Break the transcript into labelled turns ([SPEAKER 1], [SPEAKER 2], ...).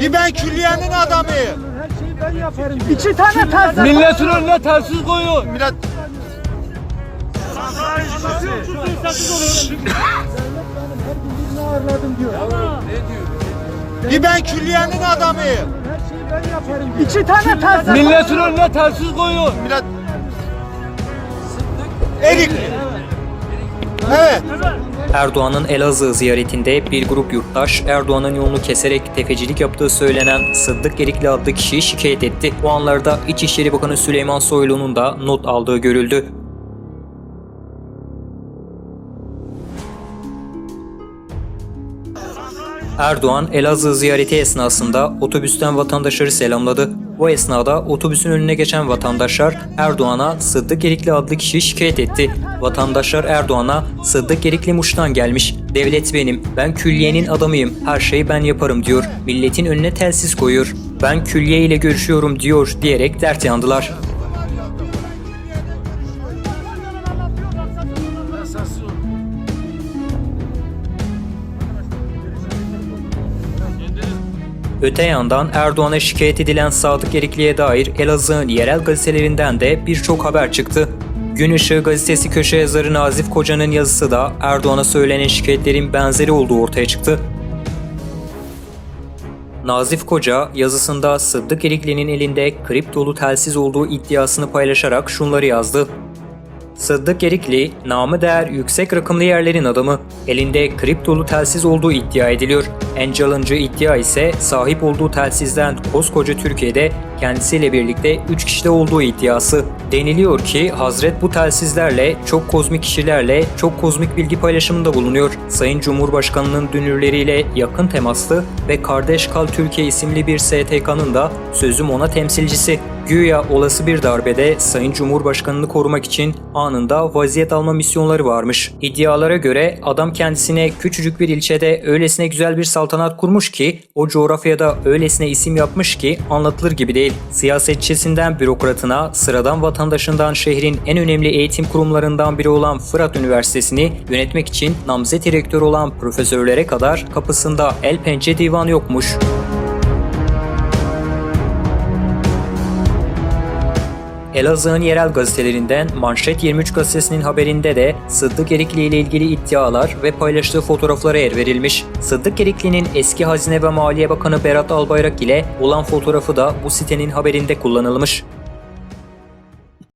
[SPEAKER 1] Bir ben külliyenin adamıyım.
[SPEAKER 2] Her şeyi ben yaparım. İki tane telsiz.
[SPEAKER 3] Milletin önüne telsiz koyuyor.
[SPEAKER 1] Millet
[SPEAKER 2] Birini ağırladım diyor.
[SPEAKER 1] bir ben külliyenin adamıyım.
[SPEAKER 2] Her şeyi ben yaparım. İki tane telsiz.
[SPEAKER 3] Milletin önüne telsiz koyuyor.
[SPEAKER 1] Millet Erik. Evet.
[SPEAKER 4] Erdoğan'ın Elazığ ziyaretinde bir grup yurttaş Erdoğan'ın yolunu keserek tefecilik yaptığı söylenen Sıddık Erikli adlı kişiyi şikayet etti. O anlarda İçişleri Bakanı Süleyman Soylu'nun da not aldığı görüldü. Erdoğan Elazığ ziyareti esnasında otobüsten vatandaşları selamladı. O esnada otobüsün önüne geçen vatandaşlar Erdoğan'a Sıddık Erikli adlı kişiyi şikayet etti. Vatandaşlar Erdoğan'a Sıddık Erikli Muş'tan gelmiş. Devlet benim, ben külliyenin adamıyım, her şeyi ben yaparım diyor. Milletin önüne telsiz koyuyor. Ben külliye ile görüşüyorum diyor diyerek dert yandılar. Öte yandan Erdoğan'a şikayet edilen Sadık Erikli'ye dair Elazığ'ın yerel gazetelerinden de birçok haber çıktı. Gün Işığı gazetesi köşe yazarı Nazif Koca'nın yazısı da Erdoğan'a söylenen şikayetlerin benzeri olduğu ortaya çıktı. Nazif Koca yazısında Sıddık Erikli'nin elinde kriptolu telsiz olduğu iddiasını paylaşarak şunları yazdı. Sıddık Erikli, namı değer yüksek rakımlı yerlerin adamı. Elinde kriptolu telsiz olduğu iddia ediliyor. En çalıncı iddia ise sahip olduğu telsizden koskoca Türkiye'de kendisiyle birlikte 3 kişide olduğu iddiası. Deniliyor ki Hazret bu telsizlerle çok kozmik kişilerle çok kozmik bilgi paylaşımında bulunuyor. Sayın Cumhurbaşkanı'nın dünürleriyle yakın temaslı ve Kardeş Kal Türkiye isimli bir STK'nın da sözüm ona temsilcisi. Güya olası bir darbede Sayın Cumhurbaşkanı'nı korumak için anında vaziyet alma misyonları varmış. İddialara göre adam kendisine küçücük bir ilçede öylesine güzel bir saltanat kurmuş ki o coğrafyada öylesine isim yapmış ki anlatılır gibi değil. Siyasetçisinden bürokratına, sıradan vatandaşından şehrin en önemli eğitim kurumlarından biri olan Fırat Üniversitesi'ni yönetmek için namzet direktör olan profesörlere kadar kapısında el pençe divan yokmuş. Elazığ'ın yerel gazetelerinden Manşet 23 gazetesinin haberinde de Sıddık Erikli ile ilgili iddialar ve paylaştığı fotoğraflara yer verilmiş. Sıddık Erikli'nin eski Hazine ve Maliye Bakanı Berat Albayrak ile olan fotoğrafı da bu sitenin haberinde kullanılmış.